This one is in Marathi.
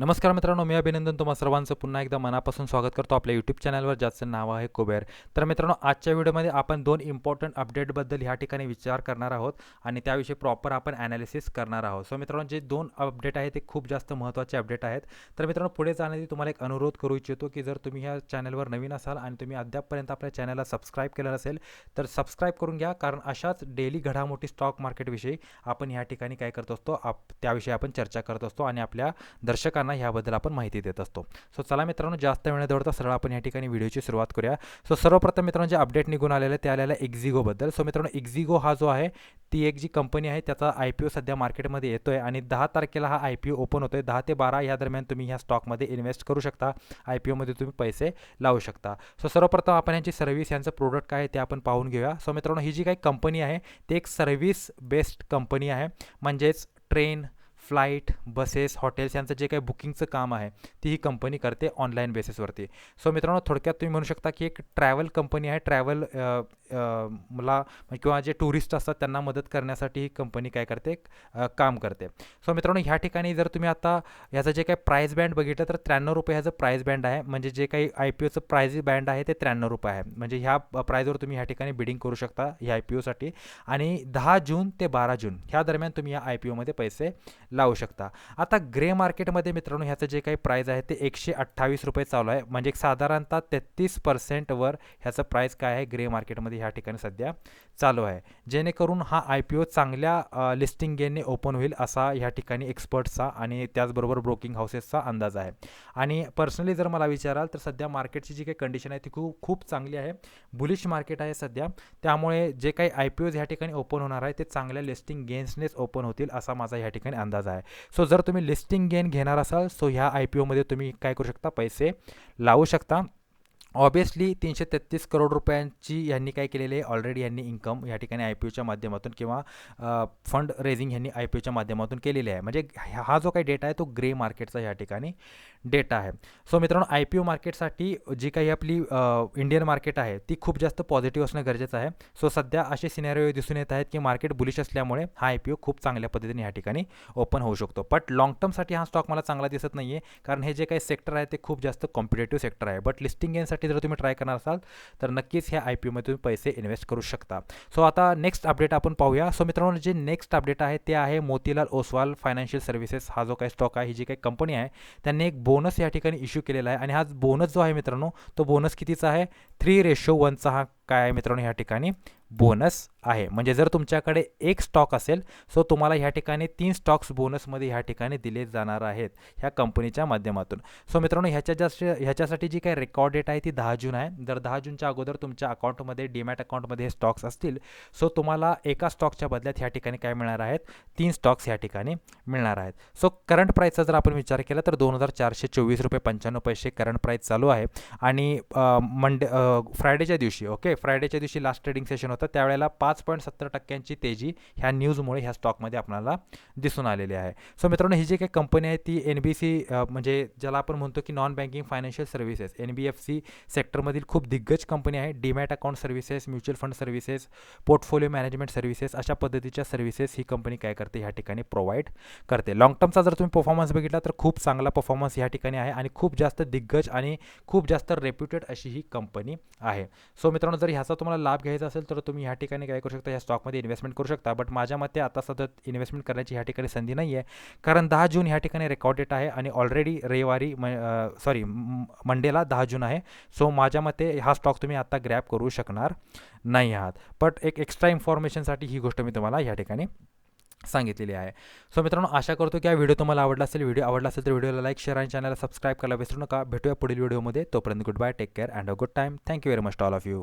नमस्कार मित्रांनो मी अभिनंदन तुम्हा सर्वांचं. पुन्हा एकदा मनापासून स्वागत करतो आपल्या यूट्यूब चॅनलवर ज्याचं नाव आहे कुबेर. तर मित्रांनो आजच्या व्हिडिओमध्ये आपण दोन इम्पॉर्टंट अपडेटबद्दल ह्या ठिकाणी विचार करणार आहोत आणि त्याविषयी प्रॉपर आपण ॲनालिसिस करणार आहोत. सो मित्रांनो जे दोन अपडेट आहेत ते खूप जास्त महत्त्वाचे अपडेट आहेत. तर मित्रांनो पुढे जाण्याची तुम्हाला एक अनुरोध करू इच्छितो की जर तुम्ही ह्या चॅनलवर नवीन असाल आणि तुम्ही अद्यापपर्यंत आपल्या चॅनलला सबस्क्राईब केलं नसेल तर सबस्क्राईब करून घ्या. कारण अशाच डेली घडामोडी स्टॉक मार्केटविषयी आपण ह्या ठिकाणी काय करत असतो आप त्याविषयी आपण चर्चा करत असतो आणि आपल्या दर्शकांना ह्याबद्दल आपण माहिती देत असतो. सो चला मित्रांनो जास्त वेळ दौडता सरळ आपण या ठिकाणी व्हिडिओची सुरुवात करूया. सो सर्वप्रथम मित्रांनो जे अपडेट निघून आलेलं आहे ते आलेलं आहे एक्झिगोबद्दल सो मित्रांनो एक्झिगो हा जो आहे ती एक जी कंपनी आहे त्याचा आय पी ओ सध्या मार्केटमध्ये येतो आहे आणि दहा तारखेला हा आय पी ओ ओपन होतो आहे दहा ते बारा या दरम्यान तुम्ही ह्या स्टॉकमध्ये इन्व्हेस्ट करू शकता. आय पी ओमध्ये तुम्ही पैसे लावू शकता. सो सर्वप्रथम आपण यांची सर्व्हिस यांचं प्रोडक्ट काय आहे ते आपण पाहून घेऊया. सो मित्रांनो ही जी काही कंपनी आहे ती एक सर्व्हिस बेस्ड कंपनी आहे. म्हणजेच ट्रेन फ्लाईट बसेस हॉटेल्स यांचं जे काही बुकिंगचं काम आहे ती ही कंपनी करते ऑनलाईन बेसिसवरती. सो मित्रांनो थोडक्यात तुम्ही म्हणू शकता की एक ट्रॅव्हल कंपनी आहे. ट्रॅव्हल मला किंवा जे टुरिस्ट असतात त्यांना मदत करण्यासाठी ही कंपनी काय करते? काम करते. सो मित्रांनो ह्या ठिकाणी जर तुम्ही आता ह्याचं जे काही प्राईस बँड बघितलं तर त्र्याण्णव रुपये ह्याचं प्राईस बँड आहे. म्हणजे जे काही आय पी ओचं प्राईज बँड आहे ते त्र्याण्णव रुपये आहे. म्हणजे ह्या प्राईजवर तुम्ही ह्या ठिकाणी बिडिंग करू शकता ह्या आय पी ओसाठी आणि दहा जून ते बारा जून ह्या दरम्यान तुम्ही या आय पी ओमध्ये पैसे लावू शकता. आता ग्रे मार्केटमध्ये मित्रांनो ह्याचं जे काही प्राईज आहे ते एकशे अठ्ठावीस रुपये चालू आहे. म्हणजे साधारणतः तेहतीस पर्सेंटवर ह्याचं प्राईस काय आहे? ग्रे मार्केटमध्ये ह्या ठिकाणी सध्या चालू आहे. जेणेकरून हा आय पी ओ चांगल्या लिस्टिंग गेनने ओपन होईल असा ह्या ठिकाणी एक्सपर्टचा आणि त्याचबरोबर ब्रोकिंग हाऊसेसचा अंदाज आहे. आणि पर्सनली जर मला विचाराल तर सध्या मार्केटची जी काही कंडिशन आहे ती खूप खूप चांगली आहे. बुलिश मार्केट आहे सध्या. त्यामुळे जे काही आय पी ओज ह्या ठिकाणी ओपन होणार आहे ते चांगल्या लिस्टिंग गेन्सनेच ओपन होतील असा माझा ह्या ठिकाणी अंदाज आहे. सो जर तुम्ही लिस्टिंग गेन घेणार असाल सो ह्या आय पी ओमध्ये तुम्ही काय करू शकता? पैसे लावू शकता. ऑबियसली तीनशे तेहतीस करोड रुपयांची यांनी काय केलेले आहे? ऑलरेडी यांनी इन्कम या ठिकाणी आय पी ओच्या माध्यमातून किंवा फंड रेझिंग यांनी आय पी ओच्या माध्यमातून केलेले आहे. म्हणजे हा जो काही डेटा आहे तो ग्रे मार्केटचा या ठिकाणी डेटा आहे. सो मित्रांनो आय पी ओ मार्केटसाठी जी काही आपली इंडियन मार्केट आहे ती खूप जास्त पॉझिटिव्ह असणं गरजेचं आहे. सो सध्या असे सिनेरिओ दिसून येत आहेत की मार्केट बुलिश असल्यामुळे हा आय पी ओ खूप चांगल्या पद्धतीने या ठिकाणी ओपन होऊ शकतो. बट लॉंग टर्मसाठी हा स्टॉक मला चांगला दिसत नाही आहे कारण हे जे काही सेक्टर आहे ते खूप जास्त कॉम्पिटेटिव्ह सेक्टर आहे. बट लिस्टिंग नक्की जर तुम्ही ट्राय करणार असाल तर नक्कीच ह्या आय पी ओमध्ये तुम्ही पैसे इन्व्हेस्ट करू शकता. सो आता नेक्स्ट अपडेट आपण पाहूया. सो मित्रांनो जे नेक्स्ट अपडेट आहे ते आहे मोतीलाल ओसवाल फायनान्शियल सर्व्हिसेस हा जो काही स्टॉक आहे ही जी काही कंपनी आहे त्यांनी एक बोनस या ठिकाणी इश्यू केलेला आहे. आणि हा बोनस जो आहे मित्रांनो तो बोनस कितीचा आहे? थ्री रेशो वनचा हा काय आहे मित्रांनो ह्या ठिकाणी बोनस आहे. म्हणजे जर तुमच्याकडे एक स्टॉक असेल सो तुम्हाला ह्या ठिकाणी तीन स्टॉक्स बोनसमध्ये ह्या ठिकाणी दिले जाणार आहेत ह्या कंपनीच्या माध्यमातून. सो मित्रांनो ह्याच्या जास्त ह्याच्यासाठी जी काही रेकॉर्ड डेट आहे ती दहा जून आहे. जर दहा जूनच्या अगोदर तुमच्या अकाउंटमध्ये डीमॅट अकाउंटमध्ये हे स्टॉक्स असतील सो तुम्हाला एका स्टॉकच्या बदल्यात ह्या ठिकाणी काय मिळणार आहेत? तीन स्टॉक्स ह्या ठिकाणी मिळणार आहेत. सो करंट प्राईसचा जर आपण विचार केला तर दोन हजार चारशे चोवीस रुपये पंच्याण्णव पैसे करंट प्राईस चालू आहे. आणि मंडे फ्रायडेच्या दिवशी ओके फ्रायडेच्या दिवशी लास्ट ट्रेडिंग सेशन होतं. त्यावेळेला पाच पॉईंट सत्तर टक्क्यांची तेजी ह्या न्यूजमुळे ह्या स्टॉकमध्ये आपल्याला दिसून आलेली आहे. सो मित्रांनो ही जी काही कंपनी आहे ती एन बी सी म्हणजे ज्याला आपण म्हणतो की non banking financial services N B F C सेक्टरमधील खूप दिग्गज कंपनी आहे. Demat account services mutual fund services portfolio management services अशा पद्धतीच्या सर्व्हिसेस ही कंपनी काय करते? ह्या ठिकाणी प्रोव्हाइड करते. लॉंग टर्मचा जर तुम्ही परफॉर्मन्स बघितला तर खूप चांगला परफॉर्मन्स ह्या ठिकाणी आहे आणि खूप जास्त दिग्गज आणि खूप जास्त रेप्युटेड अशी ही कंपनी आहे. सो मित्रांनो जर ह्याचा तुम्हाला लाभ घ्यायचा असेल तर तुम्ही ह्या ठिकाणी काय करू शकता या स्टॉकमध्ये इन्व्हेस्टमेंट करू शकता. बट माझ्या मते आता सतत इन्व्हेस्टमेंट करण्याची ह्या ठिकाणी संधी नाही आहे कारण दहा जून ह्या ठिकाणी रेकॉर्ड डेट आहे आणि ऑलरेडी रविवारी सॉरी मंडेला दहा जून आहे. सो माझ्या मते हा स्टॉक तुम्ही आता ग्रॅप करू शकणार नाही आहात. बट एक एक्स्ट्रा इन्फॉर्मेशनसाठी ही गोष्ट मी तुम्हाला ह्या ठिकाणी सांगितलेली आहे. सो मित्रांनो आशा करतो की हा व्हिडिओ तुम्हाला आवडला असेल. व्हिडिओ आवडला असेल तर व्हिडिओला लाईक शेअर आणि चॅनलला सबस्क्राईब करायला विसरू नका. भेटूया पुढील व्हिडिओमध्ये तोपर्यंत good bye take care and a good time thank you very much all of you